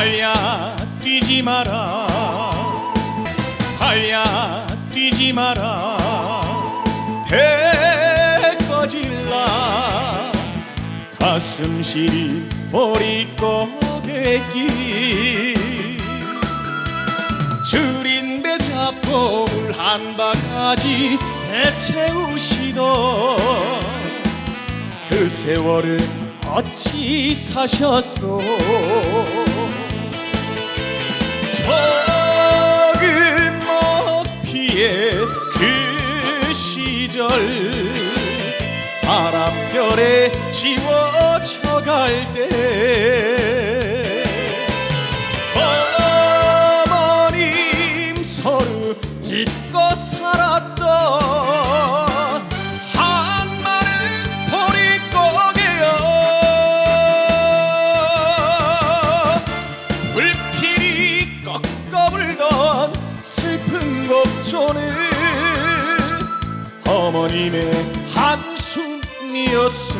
하야 뛰지 마라. 하야 뛰지 마라. 배 꺼질라. 가슴 시리 보리 꺼겠기. 줄인 배 잡고 물 한 바가지 내채우시던 그 세월을 어찌 사셨소? 그 시절 바람결에 지워져 갈 때 어머님 서로 잊고 살았던 불길이 꺾어 불던 슬픈 곡조는 어머님의 한숨이었소